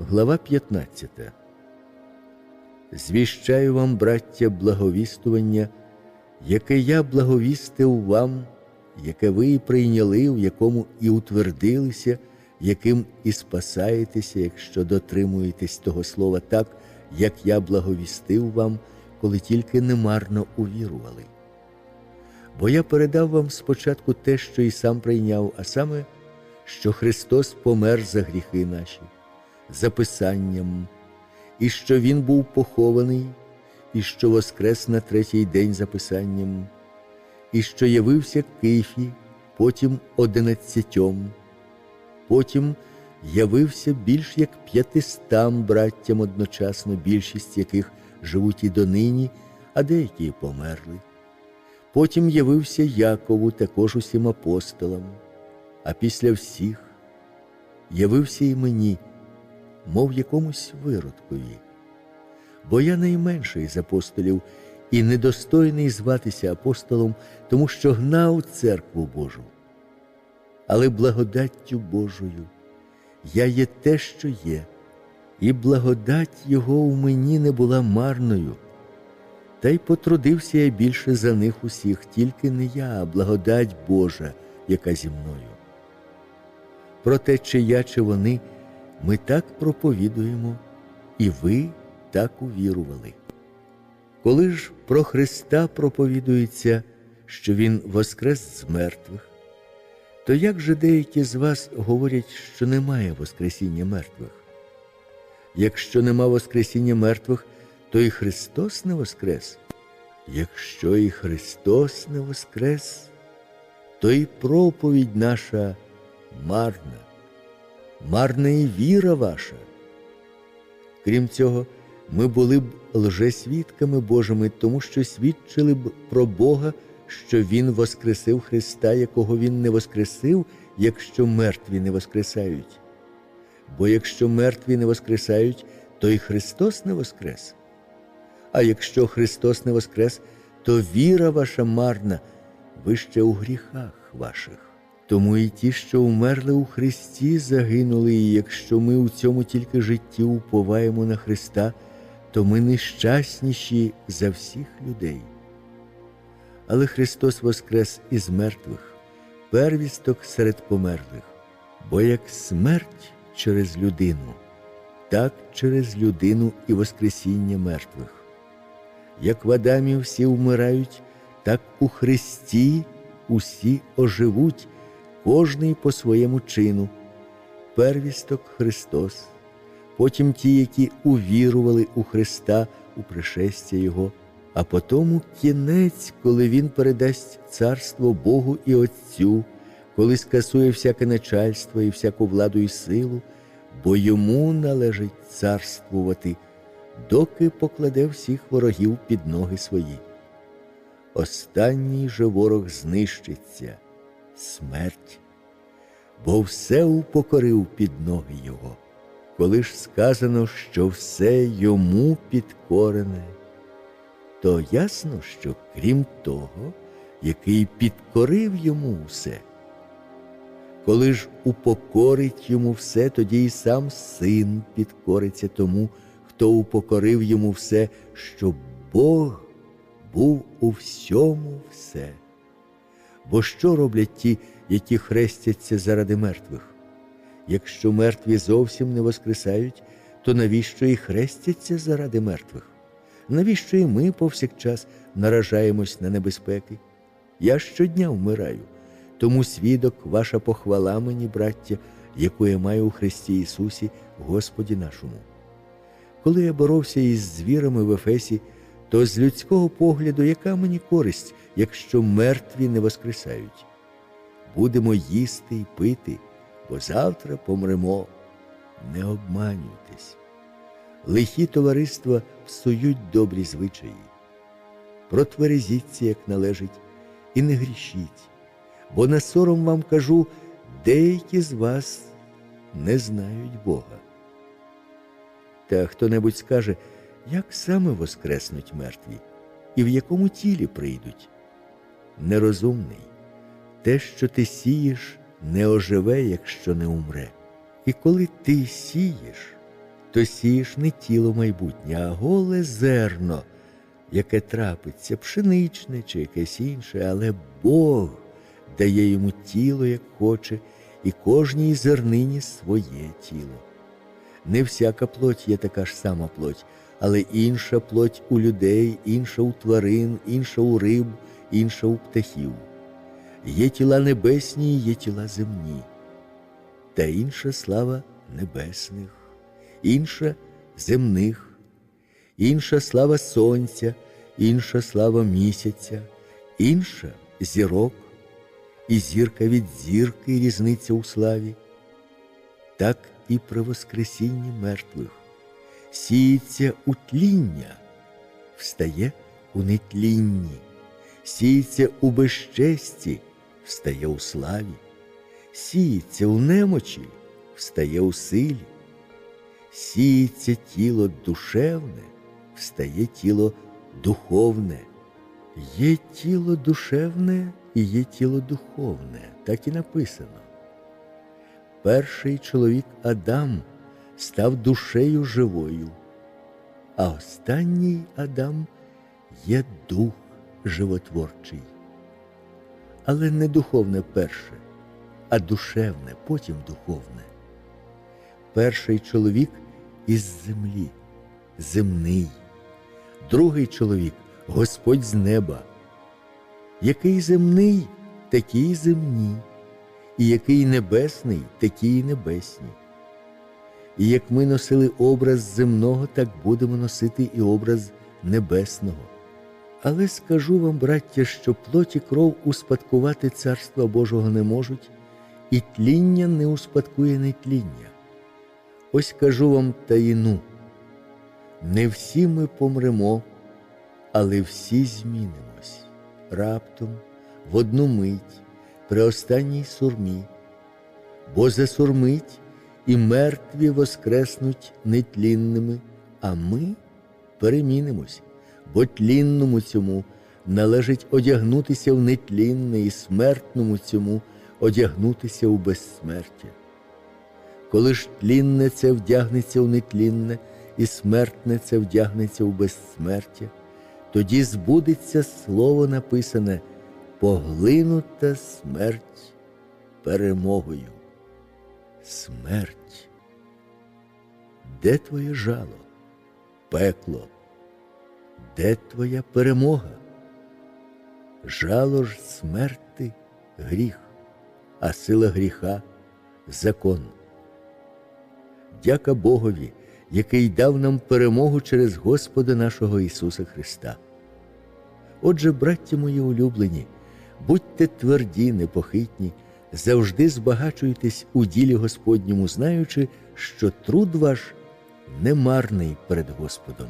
Глава 15. Звіщаю вам, браття, благовістування, яке я благовістив вам, яке ви і прийняли, в якому і утвердилися, яким і спасаєтеся, якщо дотримуєтесь того слова так, як я благовістив вам, коли тільки немарно увірували. Бо я передав вам спочатку те, що і сам прийняв, а саме, що Христос помер за гріхи наші, за Писанням, і що Він був похований, і що воскрес на третій день за Писанням, і що явився Кифі, потім одинадцятьом, потім явився більш як п'ятистам браттям одночасно, більшість яких живуть і донині, а деякі померли. Потім явився Якову, також усім апостолам, а після всіх явився і мені, мов якомусь виродкові. Бо я найменший з апостолів і недостойний зватися апостолом, тому що гнав церкву Божу. Але благодаттю Божою я є те, що є, і благодать Його у мені не була марною. Та й потрудився я більше за них усіх, тільки не я, а благодать Божа, яка зі мною. Проте, чи я, чи вони, ми так проповідуємо, і ви так увірували. Коли ж про Христа проповідується, що Він воскрес з мертвих, то як же деякі з вас говорять, що немає Воскресіння мертвих? Якщо нема Воскресіння мертвих, то і Христос не воскрес. Якщо і Христос не воскрес, то і проповідь наша марна, марна і віра ваша. Крім цього, ми були б лжесвідками Божими, тому що свідчили б про Бога, що Він воскресив Христа, якого Він не воскресив, якщо мертві не воскресають. Бо якщо мертві не воскресають, то і Христос не воскрес. А якщо Христос не воскрес, то віра ваша марна, ви ще у гріхах ваших. Тому і ті, що умерли у Христі, загинули, і якщо ми у цьому тільки житті уповаємо на Христа, то ми нещасніші за всіх людей. Але Христос воскрес із мертвих, первісток серед померлих, бо як смерть через людину, так через людину і Воскресіння мертвих. Як в Адамі всі вмирають, так у Христі усі оживуть, кожний по своєму чину. Первісток Христос, потім ті, які увірували у Христа у пришестя Його, а потому кінець, коли Він передасть царство Богу і Отцю, коли скасує всяке начальство і всяку владу і силу, бо йому належить царствувати доки покладе всіх ворогів під ноги свої. Останній же ворог знищиться смерть, бо все упокорив під ноги Його. Коли ж сказано, що все йому підкорене, то ясно, що крім того, який підкорив йому все. Коли ж упокорить йому все, тоді і сам син підкориться тому, хто упокорив йому все, щоб Бог був у всьому все. Бо що роблять ті, які хрестяться заради мертвих? Якщо мертві зовсім не воскресають, то навіщо і хрестяться заради мертвих? Навіщо і ми повсякчас наражаємось на небезпеки? Я щодня вмираю, тому свідок, ваша похвала мені, браття, яку я маю у Христі Ісусі, Господі нашому. Коли я боровся із звірами в Ефесі, то з людського погляду, яка мені користь, якщо мертві не воскресають? Будемо їсти й пити, бо завтра помремо. Не обманюйтесь. Лихі товариства псують добрі звичаї. Протверезіться, як належить, і не грішіть, бо на сором вам кажу, деякі з вас не знають Бога. Та хто-небудь скаже, як саме воскреснуть мертві, і в якому тілі прийдуть? Нерозумний, те, що ти сієш, не оживе, якщо не умре. І коли ти сієш, то сієш не тіло майбутнє, а голе зерно, яке трапиться, пшеничне чи якесь інше, але Бог дає йому тіло, як хоче, і кожній зернині своє тіло. Не всяка плоть є така ж сама плоть, але інша плоть у людей, інша у тварин, інша у риб, інша у птахів. Є тіла небесні, є тіла земні, та інша слава небесних, інша земних, інша слава сонця, інша слава місяця, інша зірок, і зірка від зірки різниця у славі. Так і при воскресінні мертвих. Сіється у тління, встає у нетлінні, сіється у безчесті, встає у славі, сіється у немочі, встає у силі, сіється тіло душевне, встає тіло духовне. Є тіло душевне і є тіло духовне, так і написано. Перший чоловік Адам став душею живою, а останній Адам є дух животворчий. Але не духовне перше, а душевне, потім духовне. Перший чоловік із землі, земний, другий чоловік Господь з неба. Який земний, такі й земні, і який небесний, такі й небесні. І як ми носили образ земного, так будемо носити і образ небесного. Але скажу вам, браття, що плоть і кров успадкувати Царства Божого не можуть, і тління не успадкує нетління. Ось кажу вам таїну. Не всі ми помремо, але всі змінимось раптом, в одну мить, при останній сурмі, бо засурмить і мертві воскреснуть нетлінними, а ми перемінимось, бо тлінному цьому належить одягнутися в нетлінне і смертному цьому одягнутися у безсмертя. Коли ж тлінне це вдягнеться у нетлінне, і смертне це вдягнеться у безсмертя, тоді збудеться слово написане поглинута смерть перемогою. Смерть. Де твоє жало, пекло? Де твоя перемога? Жало ж смерти гріх, а сила гріха закон. Дяка Богові, який дав нам перемогу через Господа нашого Ісуса Христа. Отже, браття мої улюблені, будьте тверді, непохитні, завжди збагачуйтесь у ділі Господньому, знаючи, що труд ваш немарний перед Господом.